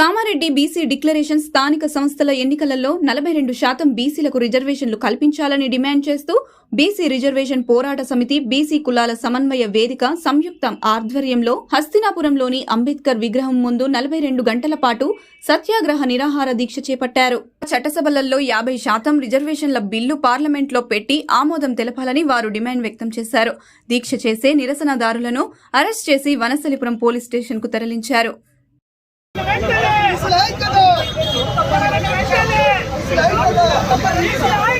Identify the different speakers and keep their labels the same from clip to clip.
Speaker 1: Kamareddy BC declaration స్థానిక సంస్థల ఎన్నికలలో నలభై రెండు శాతం బీసీలకు రిజర్వేషన్లు కల్పించాలని డిమాండ్ చేస్తూ బీసీ రిజర్వేషన్ పోరాట సమితి బీసీ కులాల సమన్వయ వేదిక సంయుక్తం ఆధ్వర్యంలో హస్తినాపురంలోని అంబేద్కర్ విగ్రహం ముందు నలభై రెండు గంటల పాటు సత్యాగ్రహ నిరాహార దీక్ష చేపట్టారు. చట్టసభలలో యాభై శాతం రిజర్వేషన్ల బిల్లు పార్లమెంట్లో పెట్టి ఆమోదం తెలపాలని వారు డిమాండ్ వ్యక్తం చేశారు. దీక్ష చేసే నిరసనదారులను అరెస్ట్ చేసి వనసలిపురం పోలీస్ స్టేషన్కు తరలించారు.
Speaker 2: 来一个呗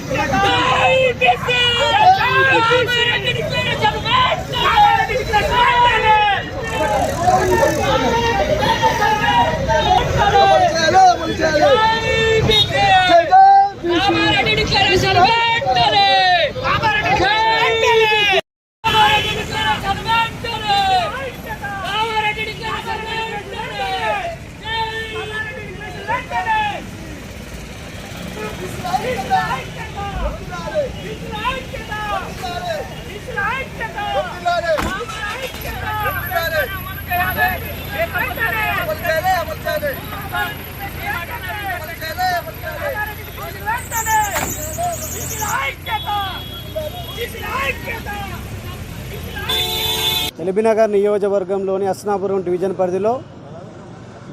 Speaker 2: ఎల్బీనగర్ నియోజకవర్గంలోని అస్నాపురం డివిజన్ పరిధిలో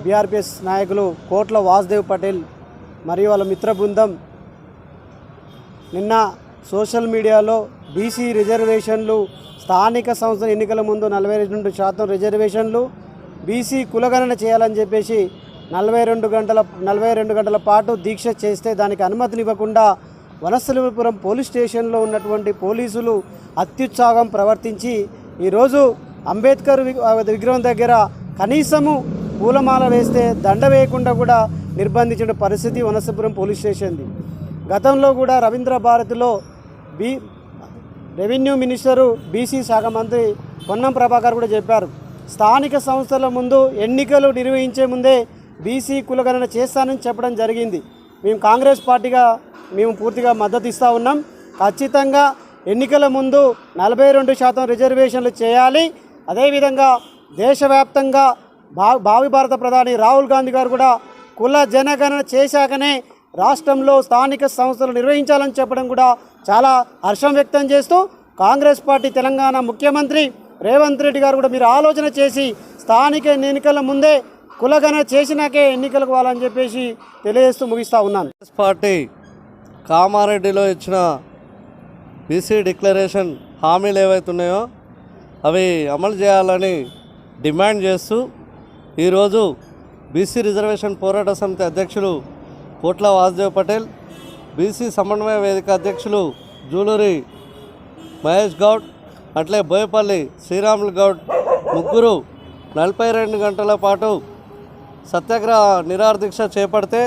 Speaker 2: బీఆర్పీఎస్ నాయకులు కోట్ల వాసుదేవ్ పటేల్ మరియు వాళ్ళ మిత్ర బృందం. నిన్న సోషల్ మీడియాలో బీసీ రిజర్వేషన్లు స్థానిక సంస్థల ఎన్నికల ముందు నలభై రెండు శాతం రిజర్వేషన్లు బీసీ కులగణన చేయాలని చెప్పేసి నలభై రెండు గంటల నలభై రెండు గంటల పాటు దీక్ష చేస్తే దానికి అనుమతినివ్వకుండా వనస్థలిపురం పోలీస్ స్టేషన్లో ఉన్నటువంటి పోలీసులు అత్యుత్సాహం ప్రవర్తించి ఈరోజు అంబేద్కర్ విగ్రహం దగ్గర కనీసము పూలమాల వేస్తే దండ వేయకుండా కూడా నిర్బంధించిన పరిస్థితి వనసపురం పోలీస్ స్టేషన్ది. గతంలో కూడా రవీంద్ర భారతిలో బీ రెవెన్యూ మినిస్టరు బీసీ శాఖ మంత్రి పొన్నం ప్రభాకర్ కూడా చెప్పారు. స్థానిక సంస్థల ముందు ఎన్నికలు నిర్వహించే ముందే బీసీ కులగణన చేస్తానని చెప్పడం జరిగింది. మేము కాంగ్రెస్ పార్టీగా మేము పూర్తిగా మద్దతు ఇస్తూ ఉన్నాం. ఖచ్చితంగా ఎన్నికల ముందు నలభై రెండు శాతం రిజర్వేషన్లు చేయాలి. అదేవిధంగా దేశవ్యాప్తంగా భావి భారత ప్రధాని రాహుల్ గాంధీ గారు కూడా కుల జనగణన చేశాకనే రాష్ట్రంలో స్థానిక సంస్థలు నిర్వహించాలని చెప్పడం కూడా చాలా హర్షం వ్యక్తం చేస్తూ కాంగ్రెస్ పార్టీ తెలంగాణ ముఖ్యమంత్రి రేవంత్ రెడ్డి గారు కూడా మీరు ఆలోచన చేసి స్థానిక ఎన్నికల ముందే కులగణన చేసినాకే ఎన్నికలకు వాళ్ళని చెప్పేసి తెలియజేస్తూ ముగిస్తూ ఉన్నాను.
Speaker 3: కాంగ్రెస్ పార్టీ కామారెడ్డిలో ఇచ్చిన బీసీ డిక్లరేషన్ హామీలు ఏవైతే ఉన్నాయో అవి అమలు చేయాలని డిమాండ్ చేస్తూ ఈరోజు బీసీ రిజర్వేషన్ పోరాట సమితి అధ్యక్షులు కోట్ల వాసుదేవ్ పటేల్ బీసీ సమన్వయ వేదిక అధ్యక్షులు జూలూరి మహేష్ గౌడ్ అట్లే బోయపల్లి శ్రీరాములు గౌడ్ ముగ్గురు నలభై రెండు గంటల పాటు సత్యాగ్రహ నిరాదీక్ష చేపడితే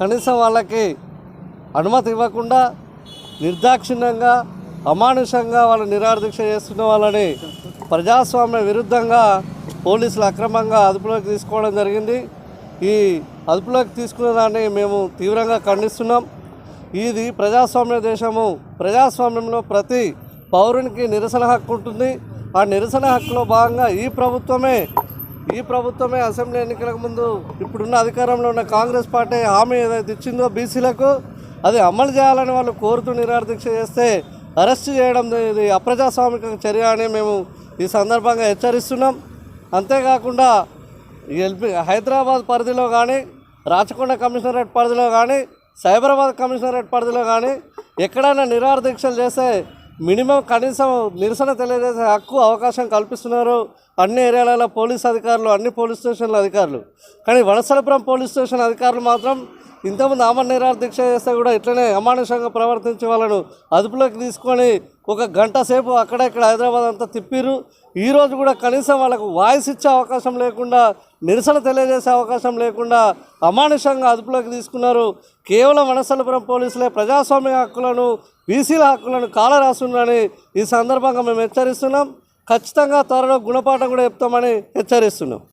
Speaker 3: కనీసం వాళ్ళకి అనుమతి ఇవ్వకుండా నిర్దాక్షిణ్యంగా అమానుషంగా వాళ్ళు నిరాదీక్ష చేస్తున్న వాళ్ళని ప్రజాస్వామ్య విరుద్ధంగా పోలీసులు అక్రమంగా అదుపులోకి తీసుకోవడం జరిగింది. ఈ అదుపులోకి తీసుకున్న దాన్ని మేము తీవ్రంగా ఖండిస్తున్నాం. ఇది ప్రజాస్వామ్య దేశము. ప్రజాస్వామ్యంలో ప్రతి పౌరునికి నిరసన హక్కు ఉంటుంది. ఆ నిరసన హక్కులో భాగంగా ఈ ప్రభుత్వమే ఈ ప్రభుత్వమే అసెంబ్లీ ఎన్నికలకు ముందు ఇప్పుడున్న అధికారంలో ఉన్న కాంగ్రెస్ పార్టీ హామీ ఏదైతే ఇచ్చిందో బీసీలకు అది అమలు చేయాలని వాళ్ళు కోరుతూ నిరాదీక్ష చేస్తే అరెస్ట్ చేయడం ఇది అప్రజాస్వామిక చర్య అని మేము ఈ సందర్భంగా హెచ్చరిస్తున్నాం. అంతేకాకుండా ఎల్పి హైదరాబాద్ పరిధిలో కానీ రాచకొండ కమిషనరేట్ పరిధిలో కానీ సైబరాబాద్ కమిషనరేట్ పరిధిలో కానీ ఎక్కడైనా నిరాదీక్షలు చేస్తే మినిమం కనీసం నిరసన తెలియజేసే హక్కు అవకాశం కల్పిస్తున్నారు అన్ని ఏరియాలలో పోలీస్ అధికారులు అన్ని పోలీస్ స్టేషన్ల అధికారులు. కానీ వనసలపురం పోలీస్ స్టేషన్ అధికారులు మాత్రం ఇంతమంది అమర నిరాహార దీక్ష చేస్తే కూడా ఇట్లనే అమానుషంగా ప్రవర్తించి వాళ్ళను అదుపులోకి తీసుకొని ఒక గంట సేపు అక్కడ ఇక్కడ హైదరాబాద్ అంతా తిప్పిరు ఈరోజు కూడా కనీసం వాళ్ళకు వాయిస్ ఇచ్చే అవకాశం లేకుండా నిరసన తెలియజేసే అవకాశం లేకుండా అమానుషంగా అదుపులోకి తీసుకున్నారు. కేవలం వనసలపురం పోలీసులే ప్రజాస్వామ్య హక్కులను బీసీల హక్కులను కాలరాస్తున్నారని ఈ సందర్భంగా మేము హెచ్చరిస్తున్నాం. ఖచ్చితంగా త్వరలో గుణపాఠం కూడా చెప్తామని హెచ్చరిస్తున్నాం.